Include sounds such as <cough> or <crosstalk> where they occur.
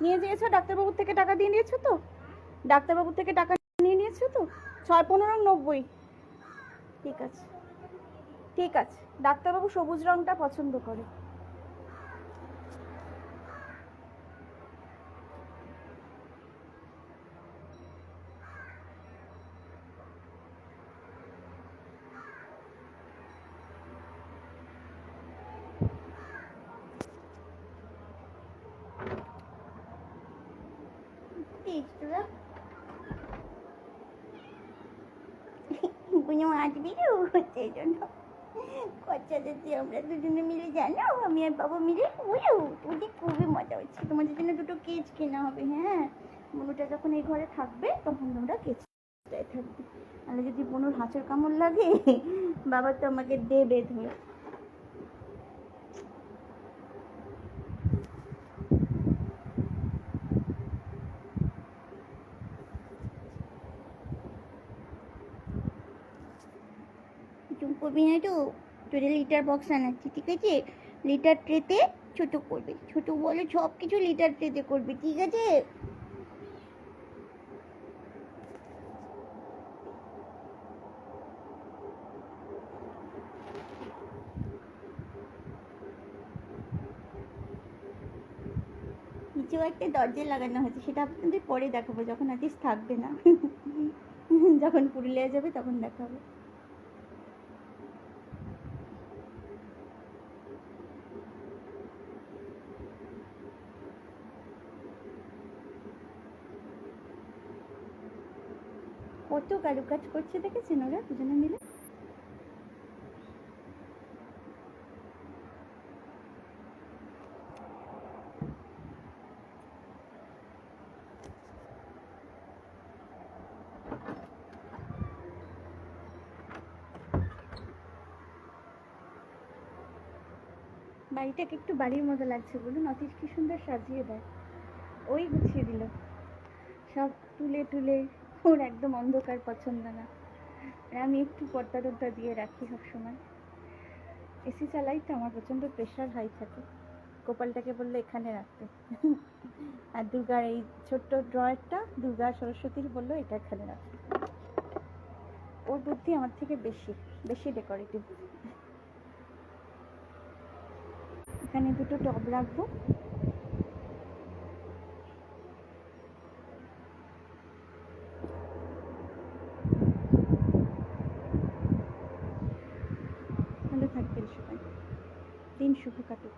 নিয়েছো? ডাক্তারবাবুর থেকে টাকা দিয়ে নিয়েছো তো? ডাক্তারবাবুর থেকে টাকা নিয়ে নিয়েছো তো? ছয় পনেরো নব্বই। ঠিক আছে। ঠিক আছে। ডাক্তারবাবু সবুজ রঙটা পছন্দ করে। আসবি সেই জন্য আমরা দুজনে মিলে জানো আমি আর বাবা মিলে বুঝো খুবই মজা হচ্ছে তোমাদের জন্য দুটো কেজ কেনা হবে হ্যাঁ মনুটা যখন এই ঘরে থাকবে তখন তোমরা কেচটায় থাকবে তাহলে যদি বনুর হাঁচের কামড় লাগে বাবা তো আমাকে দেবে ধরে করবি না তো তোদের লিটার বক্স আনাচ্ছি, ঠিক আছে? লিটার ট্রেতে ছোট করবে। ছোট বলে সব কিছু লিটার ট্রেতে করবে, ঠিক আছে? নিচেও একটা দরজা লাগানো হয়েছে, সেটা আপনাদের পরে দেখাবো, যখন আর্টিস্ট থাকবে না। <laughs> যখন পুরুলিয়া যাবে তখন দেখাবো। কত কারুকাজ করছে দেখেছেন ওরা দুজনে মিলে? বাড়িটাকে একটু বাড়ির মতো লাগছে, বলুন, অতীশ কি সুন্দর সাজিয়ে দেয়। ওই গুছিয়ে দিল। সব তুলে তুলে ওর একদম অন্ধকার পছন্দ না। আর আমি একটু পর্দা টর্দা দিয়ে রাখি সবসময়। এসি চালাই তো আমার প্রচণ্ড প্রেশার হাই থাকে। গোপালটাকে বলল, এখানে রাখতে। আর দুর্গার এই ছোট্ট ড্রয়ারটা দুর্গা সরস্বতীর বলল, এটা এখানে রাখতে ওর বুদ্ধি আমার থেকে বেশি বেশি ডেকোরেটিভ এখানে দুটো টব রাখব। দিন শুভ কাটুক।